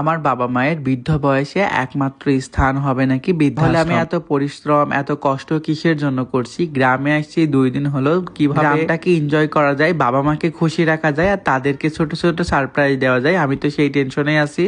আমার বাবা মায়ের বৃদ্ধ বয়সে একমাত্র স্থান হবে নাকি বৃদ্ধলে আমি এত পরিশ্রম এত কষ্ট কিসের জন্য করছি? গ্রামে আসছি দুই দিন হলো কীভাবে গ্রামটাকে এনজয় করা যায় বাবা মাকে খুশি রাখা যায় আর তাদেরকে ছোট ছোট সারপ্রাইজ দেওয়া যায়। আমি তো সেই টেনশনে আছি।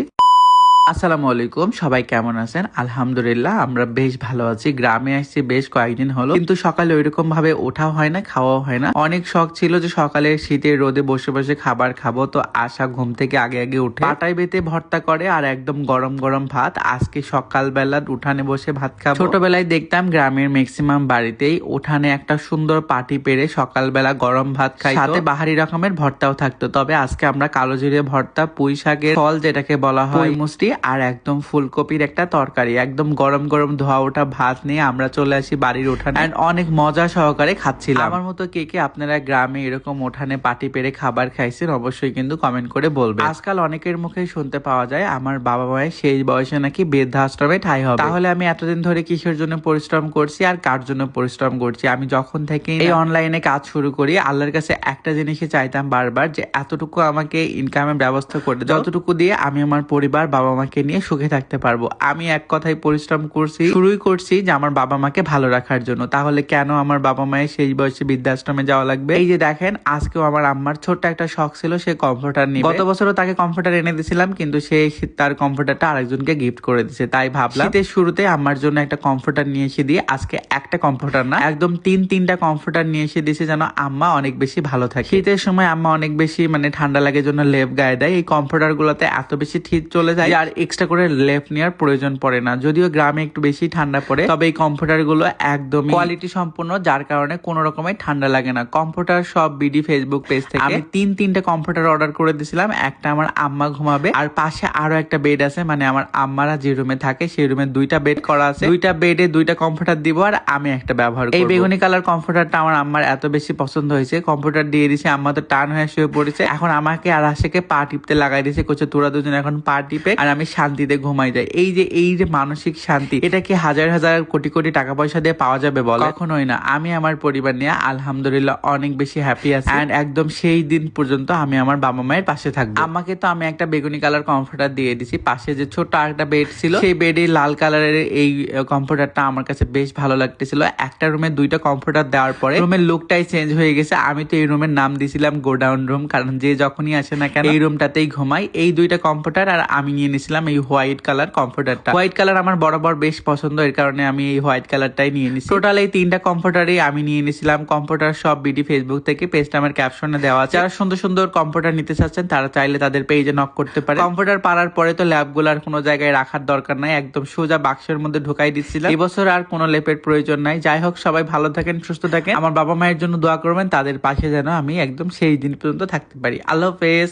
আসসালামু আলাইকুম সবাই কেমন আছেন? আলহামদুলিল্লাহ আমরা বেশ ভালো আছি। গ্রামে আসছি বেশ কয়েকদিন হলো। কিন্তু সকালে ওইরকম ভাবে ওঠাও হয় না খাওয়াও হয় না। অনেক শখ ছিল যে সকালে শীতের রোদে বসে বসে খাবার খাব তো আশা ঘুম থেকে আগে আগে উঠে পাটাই বেতে ভর্তা করে আর একদম গরম গরম ভাত। আজকে সকালবেলা উঠানে বসে ভাত খাব। ছোটবেলায় দেখতাম গ্রামের ম্যাক্সিমাম বাড়িতেই উঠানে একটা সুন্দর পাটি পেরে সকালবেলা গরম ভাত খাই সাথে বাহারি রকমের ভর্তাও থাকতো। তবে আজকে আমরা কালো জিরে ভর্তা পুঁই শাকের ফল যেটাকে বলা হয় মুষ্টি আর একদম ফুলকপির একটা তরকারি। একদম গরম গরম ধোয়া ওঠা ভাত নিয়ে আমরা চলে আসি বাড়ির উঠানে। And অনেক মজা সহকারে খাচ্ছিলাম। আমার মতো কে কে আপনারা গ্রামে এরকম উঠানে পাটি পেরে খাবার খাইছেন অবশ্যই কিন্তু কমেন্ট করে বলবেন। আজকাল অনেকের মুখেই শুনতে পাওয়া যায় আমার বাবা মায়ের শেষ বয়সে নাকি বৃদ্ধাশ্রমে ঠাই হবে। তাহলে আমি এতদিন ধরে কিসের জন্য পরিশ্রম করছি আর কার জন্য পরিশ্রম করছি? আমি যখন থেকে এই অনলাইনে কাজ শুরু করি আল্লাহর কাছে একটা জিনিসই চাইতাম বারবার যে এতটুকু আমাকে ইনকামের ব্যবস্থা করে যতটুকু দিয়ে আমি আমার পরিবার বাবা মাকে নিয়ে সুখে থাকতে পারব। আমি এক কথায় পরিশ্রম করছি, শুরুই করছি যে আমার বাবা মাকে ভালো রাখার জন্য। তাহলে কেন আমার বাবা মায়ের সেই বয়সে বৃদ্ধাশ্রমে যাওয়া লাগবে? এই যে দেখেন, আজকেও আমার আম্মার ছোট্ট একটা শখ ছিল, সে কমফোর্টার নিয়ে গত বছরও তাকে কমফোর্টার এনে দিয়েছিলাম, কিন্তু সে তার কমফোর্টারটা আরেকজনকে গিফট করে দিয়েছে, তাই ভাবলাম শীতের শুরুতে আমার জন্য একটা কমফোর্টার নিয়ে এসে দিয়ে আজকে একটা কমফোর্টার না, একদম তিন তিনটা কমফোর্টার নিয়ে এসে দিয়েছে যেন আম্মা অনেক বেশি ভালো থাকে। শীতের সময় আম্মা অনেক বেশি মানে ঠান্ডা লাগে জন্য লেপ গায়ে দেয়। এই কমফোর্টার গুলোতে এত বেশি ঠিক চলে যায় আর এক্সট্রা করে লেপ নেওয়ার প্রয়োজন পড়ে না। যদিও গ্রামে একটু বেশি ঠান্ডা পড়ে তবে এই কমফোর্টারগুলো একদম কোয়ালিটি সম্পূর্ণ যার কারণে কোনো রকমের ঠান্ডা লাগে না। কমফোর্টার সব বিডি ফেসবুক পেজ থেকে। আমি তিন তিনটা কমফোর্টার অর্ডার করে দিয়েছিলাম একটা আমার আম্মা ঘুমাবে আর পাশে আরও একটা বেড আছে মানে আমার আম্মারা যে রুমে থাকে সেই রুমে দুইটা বেড করা আছে। দুইটা বেডে দুইটা কমফোর্টার দিব আর আমি একটা ব্যবহার করব। এই বেগুনি কালার কমফোর্টারটা আমার আম্মার এত বেশি পছন্দ হয়েছে। কমফোর্টার দিয়ে দিছে আম্মা তো টান হয়ে শুয়ে পড়েছে। এখন আমাকে আর আশেকে পা টিপতে লাগাই দিয়েছে কোচে তোরা দুজন এখন পা টিপে। আর আমি শান্তিতে ঘুমাই যাই। এই যে এই যে মানসিক শান্তি, এটা কি হাজার হাজার কোটি কোটি টাকা পয়সা দিয়ে পাওয়া যাবে বল? কখনোই না। আমি আমার পরিবার নিয়ে আলহামদুলিল্লাহ অনেক বেশি হ্যাপি আছি। এন্ড একদম সেই দিন পর্যন্ত আমি আমার বাবা মায়ের পাশে থাকব। আমাকে তো আমি একটা বেগুনি কালার কমফোর্টার দিয়ে দিছি। পাশে যে ছোট একটা বেড ছিল, সেই বেডে লাল কালারের এই কমফোর্টারটা আমার কাছে বেশ ভালো লাগতেছিল। একটা রুমে দুইটা কমফোর্টার দেওয়ার পরে রুমের লুকটাই চেঞ্জ হয়ে গেছে। আমি তো এই রুমের নাম দিছিলাম গোডাউন রুম কারণ যে যখনই আসে না কেন, এই রুমটাতেই ঘুমাই। এই দুইটা কমফোর্টার আর আমি নিয়ে নিছিলাম এই হোয়াইট কালার কমফোর্টারটা। হোয়াইট কালার আমার বরাবর বেশ পছন্দ, এর কারণে আমি এই হোয়াইট কালারটাই নিয়ে নিছি। টোটাল এই তিনটা কমফোর্টারই আমি নিয়ে নিয়েছিলাম। কমফোর্টার সব বিডি ফেসবুক থেকে পেজটা আমার ক্যাপশনে দেওয়া আছে। যারা সুন্দর সুন্দর কমফোর্টার নিতে চাচ্ছেন, তারা চাইলে তাদের পেজে নক করতে পারে। কমফোর্টার পারার পরে তো ল্যাবগুলো আর কোনো জায়গায় রাখার দরকার নাই। একদম সোজা বাক্সের মধ্যে ঢুকাই দিচ্ছিলাম। এবছর আর কোনো লেপের প্রয়োজন নাই। যাই হোক, সবাই ভালো থাকেন, সুস্থ থাকেন। আমার বাবা মায়ের জন্য দোয়া করবেন, তাদের পাশে যেন আমি একদম সেই দিন পর্যন্ত থাকতে পারি। আল্লাহ হাফেজ